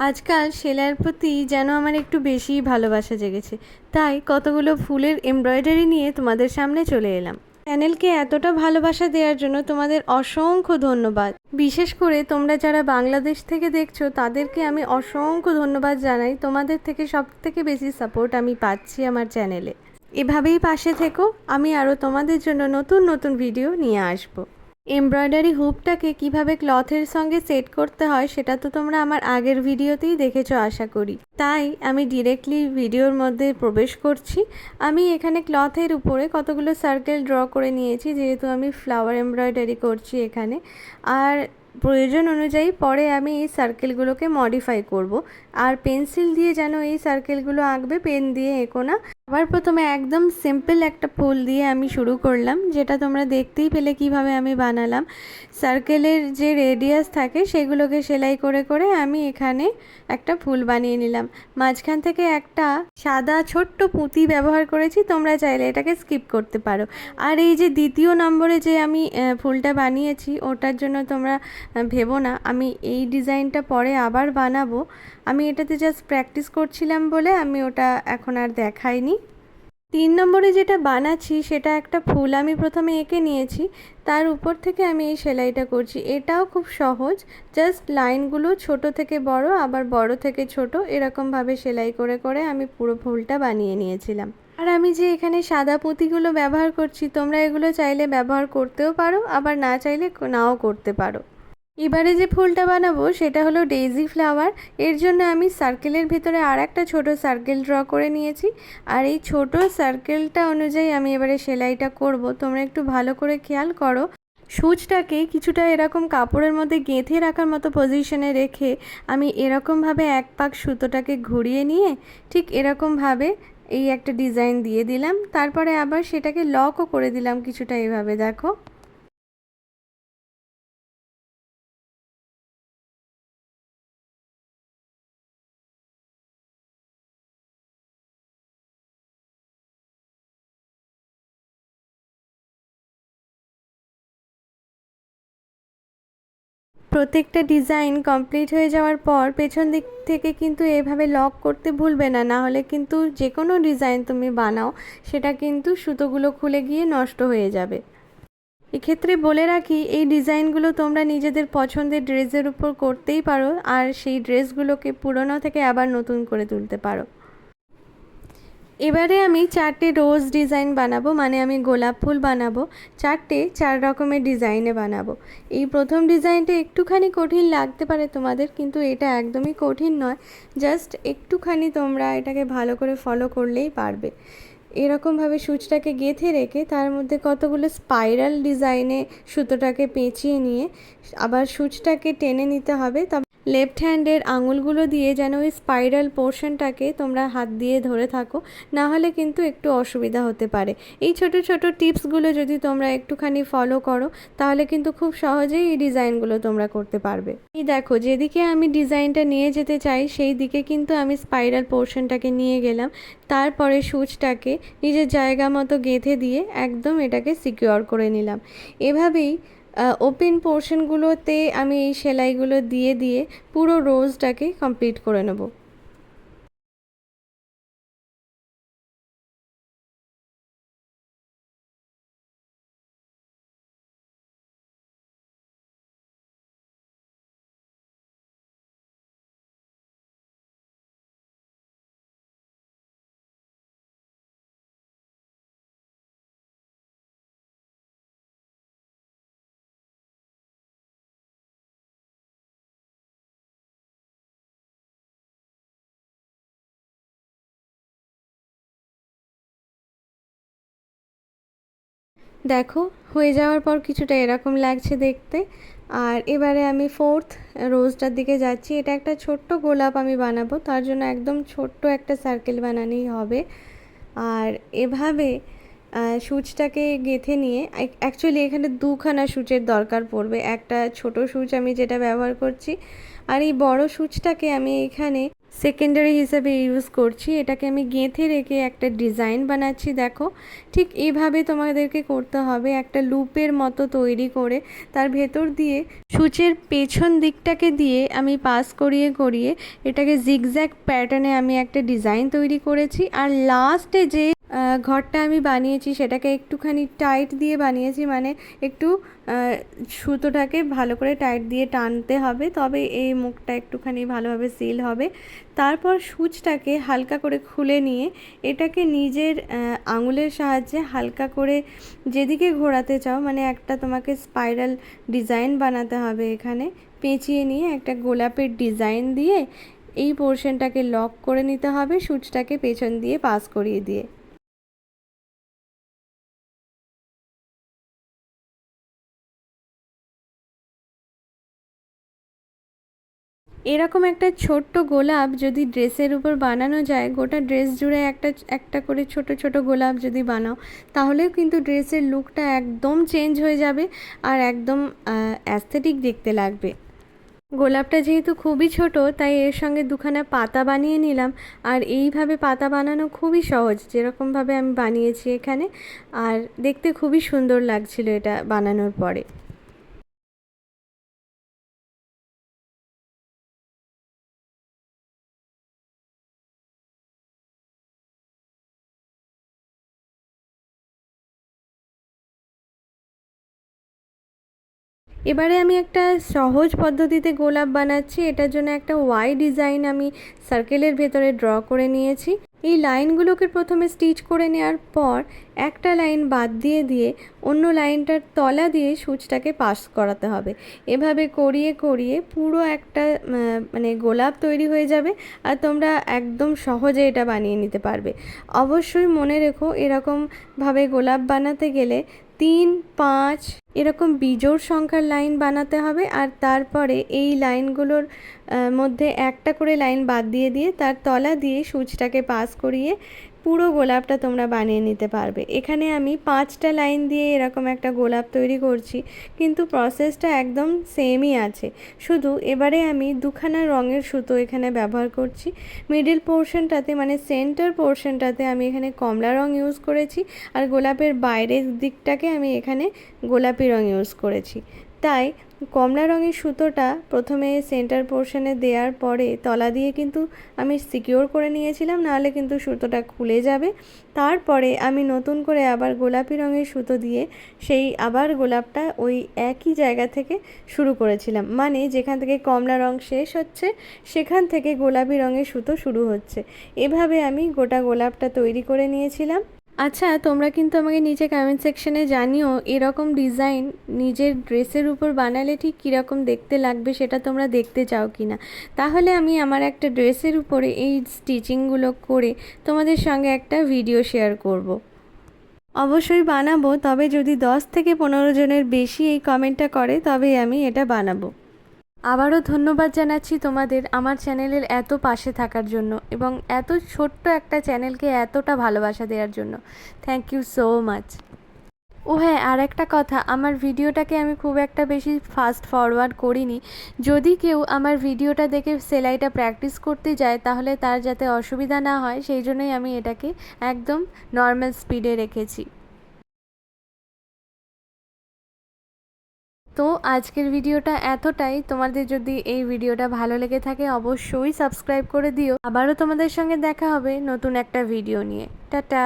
আজকাল সেলাইয়ের প্রতি যেন আমার একটু বেশিই ভালোবাসা জেগেছে। তাই কতগুলো ফুলের এমব্রয়ডারি নিয়ে তোমাদের সামনে চলে এলাম। চ্যানেলকে এতটা ভালোবাসা দেওয়ার জন্য তোমাদের অসংখ্য ধন্যবাদ। বিশেষ করে তোমরা যারা বাংলাদেশ থেকে দেখছ, তাদেরকে আমি অসংখ্য ধন্যবাদ জানাই। তোমাদের থেকে সব থেকে বেশি সাপোর্ট আমি পাচ্ছি আমার চ্যানেলে। এভাবেই পাশে থেকো, আমি আরও তোমাদের জন্য নতুন নতুন ভিডিও নিয়ে আসব। এমব্রয়ডারি হুপটাকে কীভাবে ক্লথের সঙ্গে সেট করতে হয় সেটা তো তোমরা আমার আগের ভিডিওতেই দেখেছ, আশা করি। তাই আমি ডিরেক্টলি ভিডিওর মধ্যে প্রবেশ করছি। আমি এখানে ক্লথের উপরে কতগুলো সার্কেল ড্র করে নিয়েছি, যেহেতু আমি ফ্লাওয়ার এমব্রয়ডারি করছি এখানে। আর প্রয়োজন অনুযায়ী পরে আমি এই সার্কেলগুলোকে মডিফাই করব। আর পেন্সিল দিয়ে যেন এই সার্কেলগুলো আঁকবে পেন দিয়ে এঁকো না। আবার প্রথমে একদম সিম্পল একটা ফুল দিয়ে আমি শুরু করলাম, যেটা তোমরা দেখতেই পেলে কীভাবে আমি বানালাম। সার্কেলের যে রেডিয়াস থাকে, সেগুলোকে সেলাই করে করে আমি এখানে একটা ফুল বানিয়ে নিলাম। মাঝখান থেকে একটা সাদা ছোট্ট পুঁতি ব্যবহার করেছি, তোমরা চাইলে এটাকে স্কিপ করতে পারো। আর এই যে দ্বিতীয় নম্বরে যে আমি ফুলটা বানিয়েছি, ওটার জন্য তোমরা ভেবো না, আমি এই ডিজাইনটা পরে আবার বানাবো। আমি এটাতে জাস্ট প্র্যাকটিস করছিলাম বলে আমি ওটা এখন আর দেখাইনি। তিন নম্বরে যেটা বানাচ্ছি, সেটা একটা ফুল আমি প্রথমে এঁকে নিয়েছি, তার উপর থেকে আমি এই সেলাইটা করছি। এটাও খুব সহজ জাস্ট লাইনগুলো ছোট থেকে বড়, আবার বড় থেকে ছোট, এরকমভাবে সেলাই করে করে আমি পুরো ফুলটা বানিয়ে নিয়েছিলাম। আর আমি যে এখানে সাদা পুঁতিগুলো ব্যবহার করছি, তোমরা এগুলো চাইলে ব্যবহার করতেও পারো, আবার না চাইলে নাও করতে পারো। এবারে যে ফুলটা বানাবো সেটা হলো ডেইজি ফ্লাওয়ার এর জন্য আমি সার্কেলের ভিতরে আর একটা ছোটো সার্কেল ড্র করে নিয়েছি। আর এই ছোট সার্কেলটা অনুযায়ী আমি এবারে সেলাইটা করব। তোমরা একটু ভালো করে খেয়াল করো। সূচটাকে কিছুটা এরকম কাপড়ের মধ্যে গেঁথে রাখার মতো পজিশনে রেখে আমি এরকমভাবে এক পাক সুতোটাকে ঘুরিয়ে নিয়ে ঠিক এরকমভাবে এই একটা ডিজাইন দিয়ে দিলাম। তারপরে আবার সেটাকে লকও করে দিলাম কিছুটা এভাবে, দেখো। প্রত্যেকটা ডিজাইন কমপ্লিট হয়ে যাওয়ার পর পেছন দিক থেকে কিন্তু এভাবে লক করতে ভুলবে না না হলে কিন্তু যে কোনো ডিজাইন তুমি বানাও, সেটা কিন্তু সুতোগুলো খুলে গিয়ে নষ্ট হয়ে যাবে। এক্ষেত্রে বলে রাখি, এই ডিজাইনগুলো তোমরা নিজেদের পছন্দের ড্রেসের উপর করতেই পারো, আর সেই ড্রেসগুলোকে পুরনো থেকে আবার নতুন করে তুলতে পারো। এবারে আমি চারটে রোজ ডিজাইন বানাবো মানে আমি গোলাপ ফুল বানাবো, চারটে চার রকমের ডিজাইনে বানাবো। এই প্রথম ডিজাইনটা একটুখানি কঠিন লাগতে পারে তোমাদের, কিন্তু এটা একদমই কঠিন নয়। জাস্ট একটুখানি তোমরা এটাকে ভালো করে ফলো করলেই পারবে। এরকমভাবে সূচটাকে গেঁথে রেখে তার মধ্যে কতগুলো স্পাইরাল ডিজাইনে সুতোটাকে পেঁচিয়ে নিয়ে আবার সূচটাকে টেনে নিতে হবে লেফট হ্যান্ডের আঙুলগুলো দিয়ে যেন ওই স্পাইরাল পোর্শনটাকে তোমরা হাত দিয়ে ধরে থাকো, না হলে কিন্তু একটু অসুবিধা হতে পারে। এই ছোট ছোট টিপসগুলো যদি তোমরা একটুখানি ফলো করো, তাহলে কিন্তু খুব সহজেই এই ডিজাইনগুলো তোমরা করতে পারবে। এই দেখো, যেদিকে আমি ডিজাইনটা নিয়ে যেতে চাই, সেই দিকে কিন্তু আমি স্পাইরাল পোর্শনটাকে নিয়ে গেলাম। তারপরে সুচটাকে নিজের জায়গা মতো গেঁথে দিয়ে একদম এটাকে সিকিওর করে নিলাম। এভাবেই ওপেন পোর্শনগুলোতে আমি এই সেলাইগুলো দিয়ে দিয়ে পুরো রোজটাকে কমপ্লিট করে নেব। দেখো, হয়ে যাওয়ার পর কিছুটা এরকম লাগছে দেখতে। আর এবারে আমি ফোর্থ রোজটার দিকে যাচ্ছি। এটা একটা ছোট্ট গোলাপ আমি বানাবো, তার জন্য একদম ছোট্ট একটা সার্কেল বানানোই হবে। আর এভাবে সূচটাকে গেঁথে নিয়ে অ্যাকচুয়ালি এখানে দুখানা সূচের দরকার পড়বে। একটা ছোট সূচ আমি যেটা ব্যবহার করছি, আর এই বড় সূচটাকে আমি এখানে সেকেন্ডারি হিসেবে ইউজ করছি। এটাকে আমি গেঁথে রেখে একটা ডিজাইন বানাচ্ছি, দেখো। ঠিক এইভাবে তোমাদেরকে করতে হবে একটা লুপের মতো তৈরি করে। তার ভেতর দিয়ে সূচের পেছন দিকটাকে দিয়ে আমি পাস করিয়ে করিয়ে এটাকে জিগজ্যাগ প্যাটার্নে আমি একটা ডিজাইন তৈরি করেছি। আর লাস্টে যে ঘরটা আমি বানিয়েছি, সেটাকে একটুখানি টাইট দিয়ে বানিয়েছি মানে একটু সুতোটাকে ভালো করে টাইট দিয়ে টানতে হবে, তবে এই মুখটা একটুখানি ভালোভাবে সিল হবে। তারপর সূচটাকে হালকা করে খুলে নিয়ে এটাকে নিজের আঙুলের সাহায্যে হালকা করে যেদিকে ঘোরাতে চাও মানে একটা তোমাকে স্পাইরাল ডিজাইন বানাতে হবে এখানে, পেঁচিয়ে নিয়ে একটা গোলাপের ডিজাইন দিয়ে এই পোর্শনটাকে লক করে নিতে হবে, সূচটাকে পেছন দিয়ে পাস করিয়ে দিয়ে। এরকম একটা ছোট্ট গোলাপ যদি ড্রেসের উপর বানানো যায়, গোটা ড্রেস জুড়ে একটা একটা করে ছোট ছোট গোলাপ যদি বানাও, তাহলেও কিন্তু ড্রেসের লুকটা একদম চেঞ্জ হয়ে যাবে আর একদম অ্যাস্থেটিক দেখতে লাগবে। গোলাপটা যেহেতু খুবই ছোট, তাই এর সঙ্গে দুখানা পাতা বানিয়ে নিলাম। আর এইভাবে পাতা বানানো খুবই সহজ, যেরকমভাবে আমি বানিয়েছি এখানে। আর দেখতে খুবই সুন্দর লাগছিল এটা বানানোর পরে। এবারে আমি একটা সহজ পদ্ধতিতে গোলাপ বানাচ্ছি। এটার জন্য একটা ওয়াই ডিজাইন আমি সার্কেলের ভেতরে ড্র করে নিয়েছি। এই লাইনগুলোকে প্রথমে স্টিচ করে নেওয়ার পর একটা লাইন বাদ দিয়ে দিয়ে অন্য লাইনটার তলা দিয়ে সূচটাকে পাস করাতে হবে। এভাবে করিয়ে করিয়ে পুরো একটা মানে গোলাপ তৈরি হয়ে যাবে আর তোমরা একদম সহজে এটা বানিয়ে নিতে পারবে। অবশ্যই মনে রেখো এরকমভাবে গোলাপ বানাতে গেলে তিন, পাঁচ এরকম বিজোড় সংখ্যার লাইন বানাতে হবে আর তারপরে এই লাইনগুলোর মধ্যে একটা করে লাইন বাদ দিয়ে দিয়ে তার তলা দিয়ে সূচটাকে পাস করিয়ে পুরো গোলাপটা তোমরা বানিয়ে নিতে পারবে। এখানে আমি পাঁচটা লাইন দিয়ে এরকম একটা গোলাপ তৈরি করছি, কিন্তু প্রসেসটা একদম সেমই আছে। শুধু এবারে আমি দুখানা রঙের সুতো এখানে ব্যবহার করছি। মিডিল পোর্শনটাতে মানে সেন্টার পোর্শনটাতে আমি এখানে কমলা রং ইউজ করেছি, আর গোলাপের বাইরের দিকটাকে আমি এখানে গোলাপি রং ইউজ করেছি। তাই কমলা রঙের সুতোটা প্রথমে সেন্টার পোর্শনে দেওয়ার পরে তলা দিয়ে কিন্তু আমি সিকিওর করে নিয়েছিলাম, নাহলে কিন্তু সুতোটা খুলে যাবে। তারপরে আমি নতুন করে আবার গোলাপি রঙের সুতো দিয়ে সেই আবার গোলাপটা ওই একই জায়গা থেকে শুরু করেছিলাম। মানে যেখান থেকে কমলা রং শেষ হচ্ছে, সেখান থেকে গোলাপি রঙের সুতো শুরু হচ্ছে। এভাবে আমি গোটা গোলাপটা তৈরি করে নিয়েছিলাম। আচ্ছা তোমরা কিন্তু আমাকে নিচে কমেন্ট সেকশনে জানিও, এরকম ডিজাইন নিজের ড্রেসের উপর বানালে ঠিক কীরকম দেখতে লাগবে সেটা তোমরা দেখতে চাও কি না তাহলে আমি আমার একটা ড্রেসের উপরে এই স্টিচিংগুলো করে তোমাদের সঙ্গে একটা ভিডিও শেয়ার করব। অবশ্যই বানাবো, তবে যদি দশ থেকে পনেরো জনের বেশি এই কমেন্টটা করে, তবেই আমি এটা বানাবো আবারও ধন্যবাদ জানাচ্ছি তোমাদের আমার চ্যানেলের এত পাশে থাকার জন্য এবং এত ছোট্ট একটা চ্যানেলকে এতটা ভালোবাসা দেওয়ার জন্য। থ্যাংক ইউ সো মাচ ও হ্যাঁ আর একটা কথা, আমার ভিডিওটাকে আমি খুব একটা বেশি ফাস্ট ফরওয়ার্ড করিনি। যদি কেউ আমার ভিডিওটা দেখে সেলাইটা প্র্যাকটিস করতে যায়, তাহলে তার যাতে অসুবিধা না হয়, সেই জন্যই আমি এটাকে একদম নর্মাল স্পিডে রেখেছি। তো আজকের ভিডিওটা এতটাই। তোমাদের যদি এই ভিডিওটা ভালো লেগে থাকে, অবশ্যই সাবস্ক্রাইব করে দিও। আবারও তোমাদের সঙ্গে দেখা হবে নতুন একটা ভিডিও নিয়ে। টাটা!